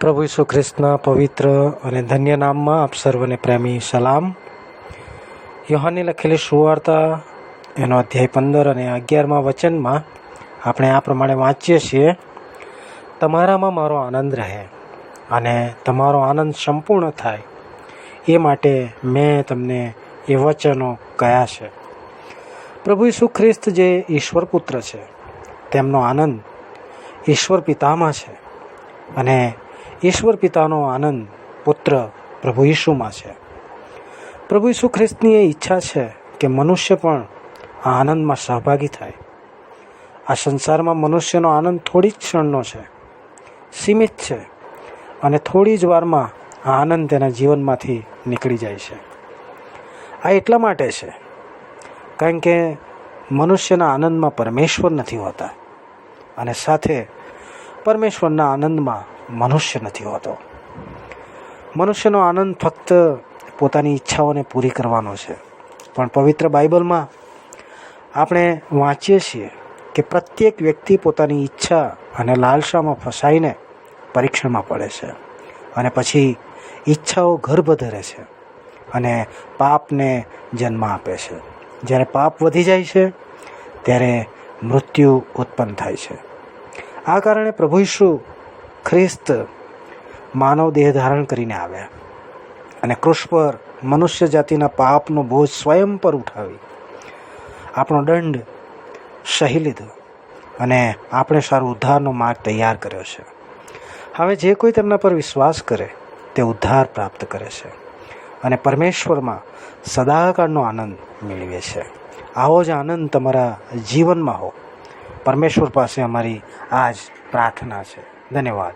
પ્રભુ ઈસુ ખ્રિસ્તના પવિત્ર અને ધન્ય નામમાં આપ સર્વને પ્રેમી સલામ. યોહાનની લખેલી સુવાર્તા, એનો અધ્યાય પંદર અને અગિયારમાં વચનમાં આપણે આ પ્રમાણે વાંચીએ છીએ, તમારામાં મારો આનંદ રહે અને તમારો આનંદ સંપૂર્ણ થાય. એ માટે મેં તમને એ વચનો કયા છે. પ્રભુ ઈસુ ખ્રિસ્ત જે ઈશ્વર પુત્ર છે, તેમનો આનંદ ઈશ્વર પિતામાં છે અને ઈશ્વર પિતાનો આનંદ પુત્ર પ્રભુ ઈસુમાં છે. પ્રભુ ઈસુ ખ્રિસ્તની એ ઈચ્છા છે કે મનુષ્ય પણ આ આનંદમાં સહભાગી થાય. આ સંસારમાં મનુષ્યનો આનંદ થોડી જ ક્ષણનો છે. સીમિત છે અને થોડી જ વારમાં આ આનંદ તેના જીવનમાંથી નીકળી જાય છે. આ એટલા માટે છે કારણ કે મનુષ્યના આનંદમાં પરમેશ્વર નથી હોતા અને સાથે પરમેશ્વરના આનંદમાં મનુષ્ય નથી હોતો. મનુષ્યનો આનંદ ફક્ત પોતાની ઈચ્છાઓને પૂરી કરવાનો છે. પણ પવિત્ર બાઇબલમાં આપણે વાંચીએ છીએ કે પ્રત્યેક વ્યક્તિ પોતાની ઈચ્છા અને લાલસામાં ફસાઈને પરીક્ષણમાં પડે છે અને પછી ઈચ્છાઓ ગર્ભ ધરે છે અને પાપને જન્મ આપે છે. જ્યારે પાપ વધી જાય છે, ત્યારે મૃત્યુ ઉત્પન્ન થાય છે. આ કારણે પ્રભુ ઈશુ ખ્રિસ્ત માનવ દેહ ધારણ કરીને આવ્યા અને કૃષ પર મનુષ્ય જાતિના પાપનો બોજ સ્વયં પર ઉઠાવી. આપણો દંડ સહી લીધો અને આપણે સારું ઉદ્ધારનો માર્ગ તૈયાર કર્યો છે. હવે જે કોઈ તેમના પર વિશ્વાસ કરે તે ઉદ્ધાર પ્રાપ્ત કરે છે અને પરમેશ્વરમાં સદાકાળનો આનંદ મેળવે છે. આવો જ આનંદ તમારા જીવનમાં હો. પરમેશ્વર પાસે અમારી આજ પ્રાર્થના છે. ધન્યવાદ.